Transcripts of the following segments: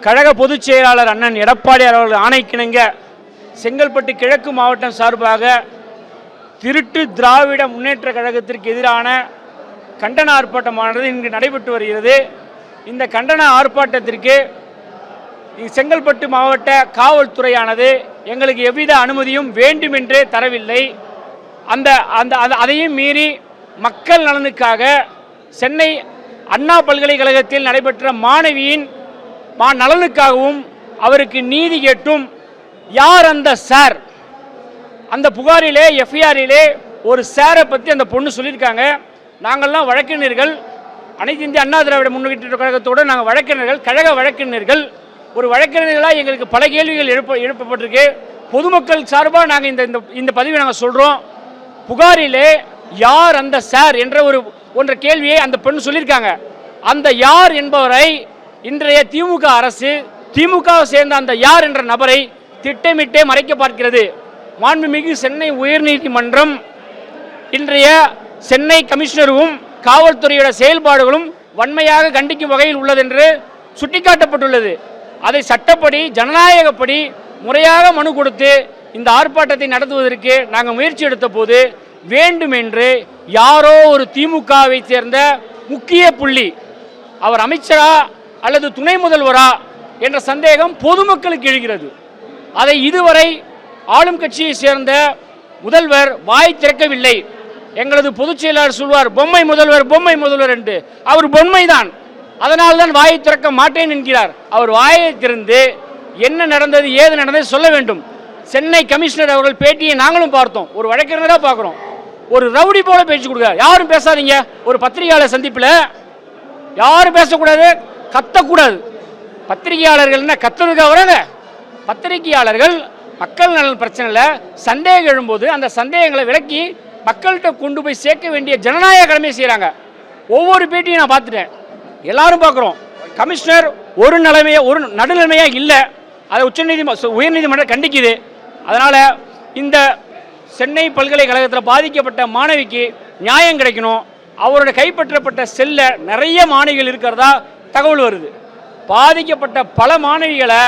கழக பொதுச் செயலாளர் அண்ணன் எடப்பாடியார் அவர்கள் ஆணைக்கிணங்க செங்கல்பட்டு கிழக்கு மாவட்டம் சார்பாக திருட்டு திராவிட முன்னேற்ற கழகத்திற்கு எதிரான கண்டன ஆர்ப்பாட்டமானது இங்கு நடைபெற்று வருகிறது. இந்த கண்டன ஆர்ப்பாட்டத்திற்கு செங்கல்பட்டு மாவட்ட காவல்துறையானது எங்களுக்கு எவ்வித அனுமதியும் வேண்டுமென்றே தரவில்லை. அந்த அந்த அந்த- அதையும் மீறி மக்கள் நலனுக்காக சென்னை அண்ணா பல்கலைக்கழகத்தில் நடைபெற்ற மாணவியின் மா நலனுக்காகவும் அவருக்கு நீதி கேட்டும். யார் அந்த சார்? அந்த புகாரிலே எஃப்ஐஆரிலே ஒரு சாரை பற்றி அந்த பொண்ணு சொல்லியிருக்காங்க. நாங்கள்லாம் வழக்கறிஞர்கள் அனைத்து இந்திய அண்ணா திராவிட முன்னேற்ற கழகத்தோடு நாங்கள் வழக்கறிஞர்கள் கழக வழக்கறிஞர்கள் ஒரு வழக்கறிஞர்களாக எங்களுக்கு பல கேள்விகள் எழுப்ப எழுப்பப்பட்டிருக்கு. பொதுமக்கள் சார்பாக நாங்கள் இந்த இந்த- இந்த பதிவை நாங்கள் சொல்கிறோம் புகாரிலே யார் அந்த சார் என்ற ஒரு ஒன்ற கேள்வியை அந்த பெண் சொல்லியிருக்காங்க. அந்த யார் என்பவரை இன்றைய திமுக அரசு திமுகவை சேர்ந்த அந்த யார் என்ற நபரை திட்டமிட்டே மறைக்க பார்க்கிறது. மாண்புமிகு சென்னை உயர்நீதிமன்றம் இன்றைய சென்னை கமிஷனரும் காவல்துறையோட செயல்பாடுகளும் வன்மையாக கண்டிக்கும் வகையில் உள்ளதென்று சுட்டிக்காட்டப்பட்டுள்ளது. அதை சட்டப்படி ஜனநாயகப்படி முறையாக மனு கொடுத்து இந்த ஆர்ப்பாட்டத்தை நடத்துவதற்கு நாங்கள் முயற்சி எடுத்த போது வேண்டுமென்று யாரோ ஒரு திமுகவை சேர்ந்த முக்கிய புள்ளி அவர் அமைச்சரா அல்லது துணை முதல்வரா என்ற சந்தேகம் பொதுமக்களுக்கு எழுகிறது. அதை இதுவரை ஆளும் கட்சியை சேர்ந்த முதல்வர் வாய் திறக்கவில்லை. எங்களது பொதுச் செயலாளர் சொல்வார் பொம்மை முதல்வர் பொம்மை முதல்வர் என்று. அவர் பொம்மைதான். அதனால் தான் வாயை திறக்க மாட்டேன் என்கிறார். அவர் வாயை திறந்து என்ன நடந்தது ஏது நடந்தது சொல்ல வேண்டும். சென்னை கமிஷனர் அவர்கள் பேட்டியை நாங்களும் பார்த்தோம். ஒரு வழக்கறிஞராக பார்க்குறோம். ஒரு ரவுடி போல பேச்சு கொடுக்க யாரும் பேசாதீங்க. ஒரு பத்திரிகையாளர் சந்திப்பில் யாரும் பேசக்கூடாது. கத்தக்கூடாது. பத்திரிகையாளர்கள் என்ன கத்துறதுக்காக வராங்க பத்திரிகையாளர்கள் மக்கள் நலன் பிரச்சனையில் சந்தேகம் எழும்போது அந்த சந்தேகங்களை விலக்கி மக்கள்கிட்ட கொண்டு போய் சேர்க்க வேண்டிய ஜனநாயக கடமையை செய்கிறாங்க ஒவ்வொரு பேட்டியும் நான் பார்த்துட்டேன். எல்லாரும் பார்க்குறோம். கமிஷனர் ஒரு நிலைமையாக ஒரு நடுநிலைமையாக இல்லை. அதை உச்சநீதிமன்ற உயர்நீதிமன்றம் கண்டிக்குது. அதனால் இந்த சென்னை பல்கலைக்கழகத்தில் பாதிக்கப்பட்ட மாணவிக்கு நியாயம் கிடைக்கணும். அவரோட கைப்பற்றப்பட்ட செல்ல நிறைய மாணவிகள் இருக்கிறதா தகவல் வருது. பாதிக்கப்பட்ட பல மாணவிகளை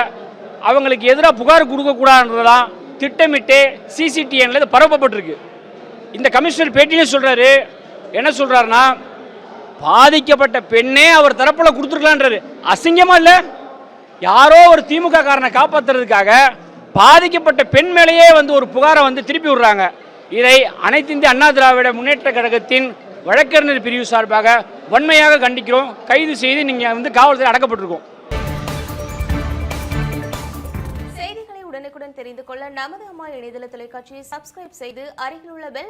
அவங்களுக்கு எதிராக புகார் கொடுக்கக்கூடாதுன்றதான் திட்டமிட்டு சிசிடிஎன்ல இது பரப்பப்பட்டிருக்கு. இந்த கமிஷனர் பேட்டியிலே சொல்கிறாரு என்ன சொல்கிறாருன்னா பாதிக்கப்பட்ட பெண்ணே அவர் தரப்பில் கொடுத்துருக்கலான்றாரு. அசிங்கமாக இல்லை? யாரோ ஒரு திமுக காரனை காப்பாற்றுறதுக்காக பாதிக்கப்பட்ட பெண் மேலேயே வந்து ஒரு புகாரை வந்து திருப்பி விடுறாங்க. இதை அனைத்து இந்திய அண்ணா திராவிட முன்னேற்ற கழகத்தின் வழக்கறிஞர் பிரிவு சார்பாக வன்மையாக கண்டிக்கிறோம். கைது செய்து நீங்கள் வந்து காவல்துறை அடக்கப்பட்டிருக்கோம். செய்திகளை உடனுக்குடன் தெரிந்து கொள்ள நமது அம்மா இணையதள தொலைக்காட்சியை சப்ஸ்கிரைப் செய்து அருகில் உள்ள பெல்